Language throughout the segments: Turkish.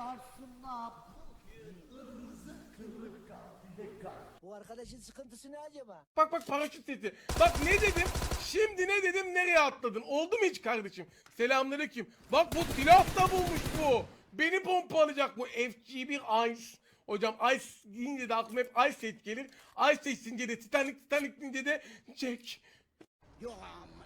karşısına bugün ırzı kırık kalbide kal. Bu arkadaşın sıkıntısı ne acaba? Bak bak paraşüt sesi. Bak ne dedim? Şimdi ne dedim? Nereye atladın? Oldu mu hiç kardeşim? Selamünaleyküm. Bak bu silah da bulmuş bu. Beni pompalayacak bu FG1 Ice. Hocam Ice deyince de aklıma hep Ice set gelir. Ice seçince de Titanic, Titanic deyince de Jack. Yok amına.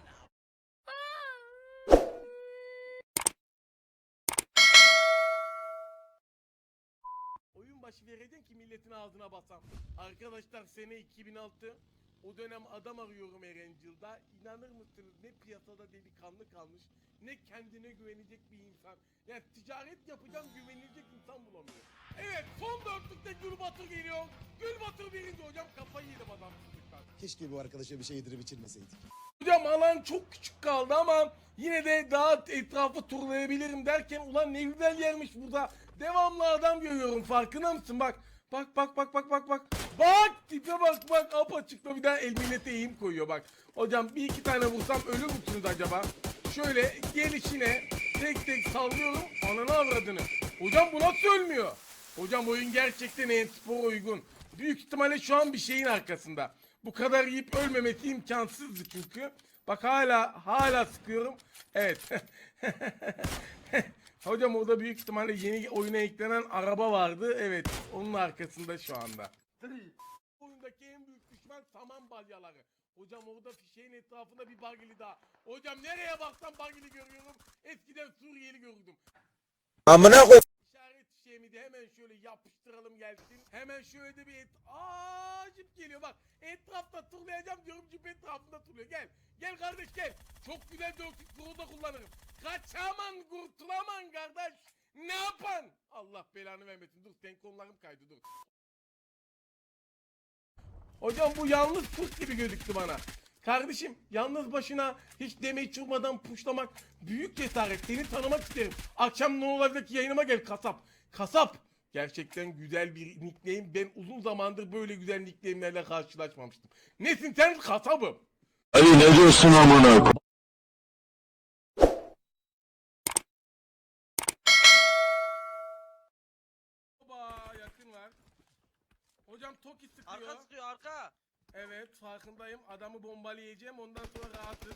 Oyun başı vereceksin ki milletin ağzına basan. Arkadaşlar sene 2006. O dönem adam arıyorum Erencil'da. İnanır mısınız ne piyasada delikanlı kalmış ne kendine güvenecek bir insan. Yani ticaret yapacağım güvenilecek insan bulamıyor. Evet son dörtlükte Gülbatır geliyor. Gülbatır birinci hocam kafayı yedim adamsızlıktan. Keşke bu arkadaşa bir şey yedirip içirmeseydik. Hocam alan çok küçük kaldı ama yine de daha etrafı turlayabilirim derken ulan ne güzel yermiş burada. Devamlı adam görüyorum farkında mısın bak. Bak bak bak bak bak bak. Bak tipe bak bak apaçıkta bir daha el millete eğim koyuyor bak. Hocam bir iki tane vursam ölür müsünüz acaba? Şöyle gelişine tek tek sallıyorum ananı avradını. Hocam bu nasıl ölmüyor? Hocam oyun gerçekten e-spor uygun. Büyük ihtimalle şu an bir şeyin arkasında. Bu kadar yiyip ölmemesi imkansızdı çünkü. Bak hala hala sıkıyorum. Evet. Hocam orada büyük ihtimalle yeni oyuna eklenen araba vardı. Evet onun arkasında şu anda. Oyundaki en büyük düşman saman balyaları. Hocam orada fişeğin etrafında bir bagili daha. Hocam nereye baksam bagili görüyorum. Eskiden Suriyeli gördüm. Amına koy. İşaret fişeğimi de hemen şöyle yapıştıralım gelsin. Hemen şöyle de bir et... Aa jip geliyor bak. Etrafta turlayacağım diyorum jip etrafında turluyor. Gel. Gel kardeş gel. Çok güzel dörtlük kuru da kullanırım. Kaçaman kurtulaman kardeş. Ne yapan? Allah belanı vermesin. Dur sen konularım kaydı dur. Hocam bu yalnız pus gibi gözüktü bana. Kardeşim yalnız başına hiç demeyi çıkmadan puşlamak büyük cesaret. Seni tanımak isterim. Akşam ne olacak yayınıma gel kasap. Kasap. Gerçekten güzel bir nickname. Ben uzun zamandır böyle güzel nickname'lerle karşılaşmamıştım. Nesin sen kasabım. Ali ne diyorsun amına Hocam Toki sıkıyor. Arka sıkıyor arka. Evet farkındayım. Adamı bombalayacağım ondan sonra rahatız.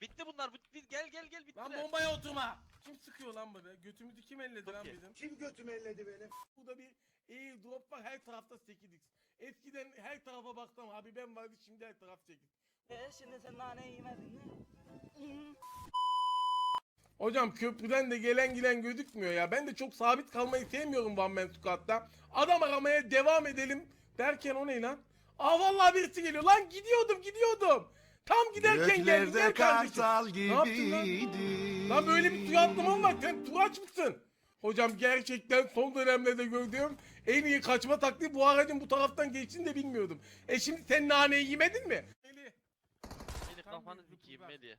Bitti bunlar. Bitti. Gel gel gel bitti. Lan bombaya oturma. Kim sıkıyor lan bu be? Götümüzü kim elledi lan Toki. bizim? Kim götümü elledi benim? Burada bir airdrop var her tarafta 8x. Eskiden her tarafa baktım abi ben vardı şimdi her taraf 8. E şimdi sen nane yemedin mi? Hocam köprüden de gelen giden gözükmüyor ya. Ben de çok sabit kalmayı sevmiyorum One Man Squad'da. Adam aramaya devam edelim derken o ne lan? Aa vallahi birisi geliyor. Lan gidiyordum gidiyordum. Tam giderken geldi. Gel kardeşim. Ne yaptın lan? Lan böyle bir suya atlamam var. Sen turaç mısın? Hocam gerçekten son dönemlerde gördüğüm en iyi kaçma taktiği bu aracın bu taraftan geçtiğini de bilmiyordum. E şimdi sen naneyi yemedin mi? Melih. Kafanı zıpırdak. Melih.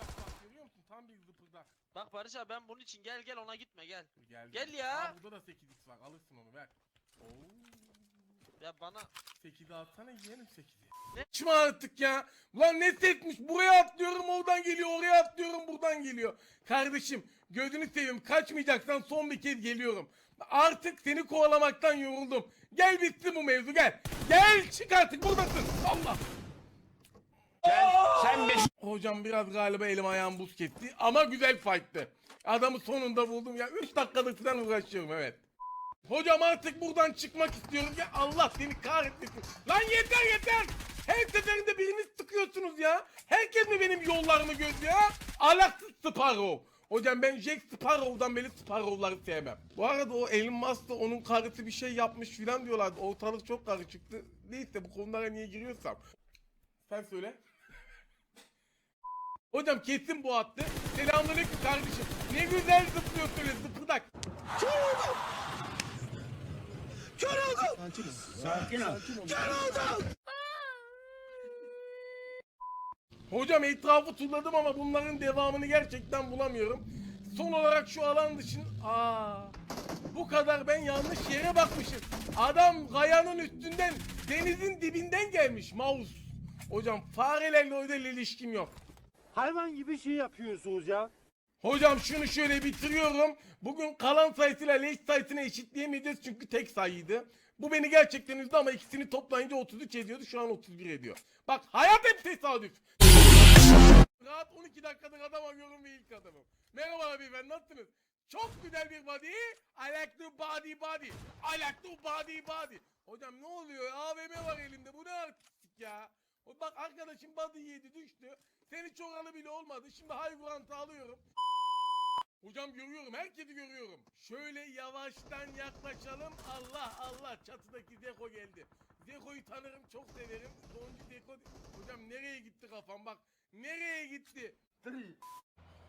Zıpırdak bak görüyor musun? Tam bir zıpırdak. Bak Barış abi ben bunun için gel gel ona gitme gel. Geldi. Gel ya. Aa, burada da 8x var. Alırsın onu ver. Oo. Ya bana 8'i atsana yiyelim 8'i. Ne? Şıma artık ya. Ulan ne setmiş. Buraya atlıyorum oradan geliyor. Oraya atlıyorum buradan geliyor. Kardeşim gözünü seveyim. Kaçmayacaksan son bir kez geliyorum. Artık seni kovalamaktan yoruldum. Gel bitsin bu mevzu gel. Gel çık artık buradasın. Allah. Hocam biraz galiba elim ayağım buz ketti ama güzel fight'tı. Adamı sonunda buldum ya 3 dakikadır falan uğraşıyorum evet. Hocam artık buradan çıkmak istiyorum ya Allah seni kahretmesin. Lan yeter yeter. Her seferinde birini sıkıyorsunuz ya. Herkes mi benim yollarımı gözlüyor ya? Alaksız Sparrow. Hocam ben Jack Sparrow'dan beri Sparrow'ları sevmem. Bu arada o Elon Musk da onun karısı bir şey yapmış filan diyorlardı. Ortalık çok karışıktı. Neyse bu konulara niye giriyorsam. Sen söyle. Hocam kesin bu attı. Selamünaleyküm kardeşim. Ne güzel zıplıyor böyle zıpırdak. Sakin ol. Hocam etrafı turladım ama bunların devamını gerçekten bulamıyorum. Son olarak şu alan dışın... Aa, bu kadar ben yanlış yere bakmışım. Adam kayanın üstünden denizin dibinden gelmiş mouse. Hocam farelerle öyle ilişkim yok. Hayvan gibi şey yapıyorsunuz ya. Hocam şunu şöyle bitiriyorum. Bugün kalan sayısıyla leş sayısını eşitleyemeyeceğiz çünkü tek sayıydı. Bu beni gerçekten üzdü ama ikisini toplayınca 33 ediyordu. Şu an 31 ediyor. Bak hayat hep tesadüf. Rahat 12 dakikadır adam arıyorum ve ilk adamım. Merhaba abi ben nasılsınız? Çok güzel bir body. I like to body body. I like to body body. Hocam ne oluyor? AVM var elimde. Bu ne artistik ya? Bak arkadaşım body yedi düştü. Senin çok anı bile olmadı. Şimdi ground'ı alıyorum. Hocam görüyorum. Herkesi görüyorum. Şöyle yavaştan yaklaşalım. Allah Allah. Çatıdaki Zeko geldi. Zeko'yu tanırım. Çok severim. Sonuncu Zeko. Hocam nereye gitti kafam? Bak. Nereye gitti?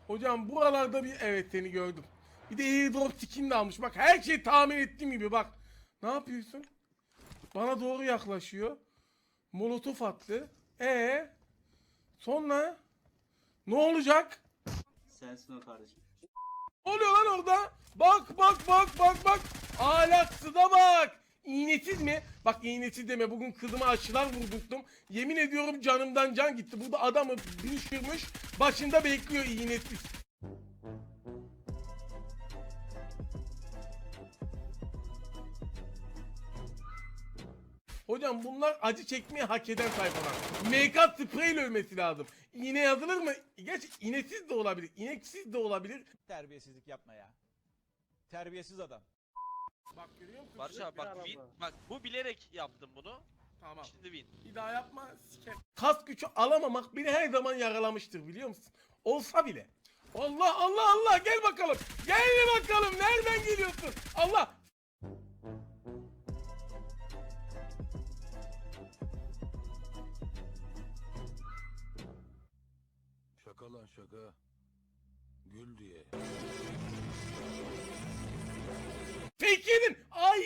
Hocam buralarda bir... Evet seni gördüm. Bir de airdrop skin de almış. Bak her şey tahmin ettiğim gibi bak. Ne yapıyorsun? Bana doğru yaklaşıyor. Molotof attı. E Sonra? Ne olacak? Sensin o kardeşim. Ne oluyor lan orada? Bak bak bak bak bak. Ahlaksıza bak. İğnesiz mi? Bak iğnesiz deme. Bugün kızıma aşılar vurdurttum. Yemin ediyorum canımdan can gitti. Burada adamı düşürmüş. Başında bekliyor iğnesiz. Hocam bunlar acı çekmeyi hak eden sayfalar. Make-up spreyle ölmesi lazım. İğne yazılır mı? Geç iğnesiz de olabilir. ineksiz de olabilir. Terbiyesizlik yapma ya. Terbiyesiz adam. Bak görüyor musun? Barış abi bak win. Bak bu bilerek yaptım bunu. Tamam. Şimdi win. Bir daha yapma. siker. Kas gücü alamamak beni her zaman yaralamıştır biliyor musun? Olsa bile. Allah Allah Allah gel bakalım. Gel bakalım nereden geliyorsun? Allah. Lan şaka. Gül diye. Fake yedin. Ay.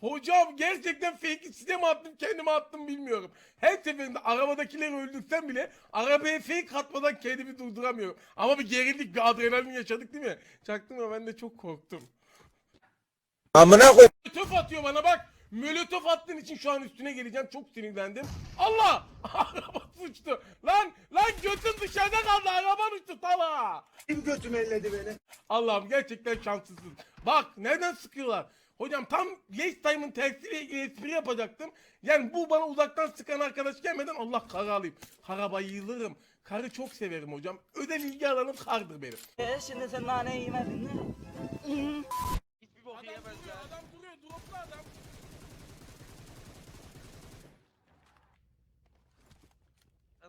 Hocam gerçekten fake size mi attım kendime attım bilmiyorum. Her seferinde arabadakileri öldürsem bile arabaya fake atmadan kendimi durduramıyorum. Ama bir gerildik bir adrenalin yaşadık değil mi? Çaktım ama ben de çok korktum. Amına koy. Molotof atıyor bana bak. Molotof attığın için şu an üstüne geleceğim. Çok sinirlendim. Allah! Araba uçtu. Lan lan götüm dışarıda kaldı. Araban uçtu tala. Kim götümü elledi beni? Allah'ım gerçekten şanssızsın. Bak nereden sıkıyorlar? Hocam tam Yates Time'ın tersiyle ilgili espri yapacaktım. Yani bu bana uzaktan sıkan arkadaş gelmeden Allah karı alayım. Kara bayılırım. Karı çok severim hocam. Özel ilgi alanım kardır benim. E şimdi sen nane yemedin mi? Hiçbir bok Adam yiyemez duruyor, ya. adam duruyor, droplu adam.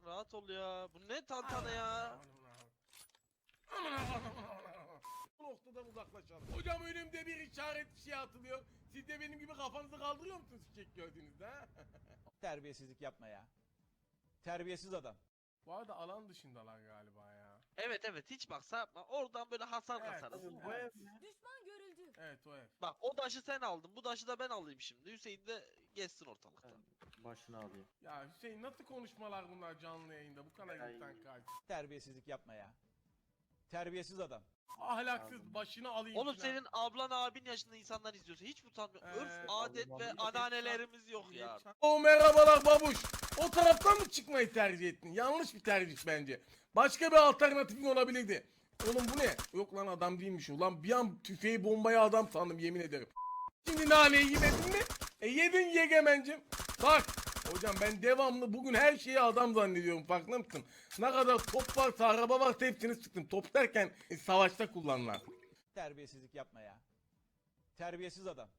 Rahat ol ya. Bu ne tantana ya? Bu noktadan uzaklaşalım. Hocam önümde bir işaret bir şey atılıyor. Siz de benim gibi kafanızı kaldırıyor musunuz çiçek gördüğünüzde ha? Terbiyesizlik yapma ya. Terbiyesiz adam. Bu arada alan dışındalar galiba ya. Evet evet hiç baksa yapma. Oradan böyle hasar Evet, kasarız. evet. Düşman görüldü. Evet o ev. Bak o taşı sen aldın. Bu taşı da ben alayım şimdi. Hüseyin de gezsin ortalıkta. Başını alıyor. Ya Hüseyin nasıl konuşmalar bunlar canlı yayında bu kadar insan kalp. Terbiyesizlik yapma ya. Terbiyesiz adam. Ahlaksız başını alayım. Oğlum senin ablan abin yaşında insanlar izliyorsa hiç utanmıyor? Ee, Örf, adet ve ananelerimiz yok ya. O merhabalar babuş. O taraftan mı çıkmayı tercih ettin? Yanlış bir tercih bence. Başka bir alternatifin olabilirdi. Oğlum bu ne? Yok lan adam değilmiş o. Lan bir an tüfeği bombaya adam sandım yemin ederim. Şimdi naneyi yemedin mi? E yedin yegemencim. Bak hocam ben devamlı bugün her şeyi adam zannediyorum farkında mısın? Ne kadar top varsa araba varsa hepsini sıktım. Top derken e, savaşta kullanılan. Terbiyesizlik yapma ya. Terbiyesiz adam.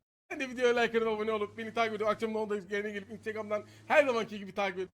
De videoya like atıp abone olup beni takip edip akşam 10'da yayına gelip Instagram'dan her zamanki gibi takip edin.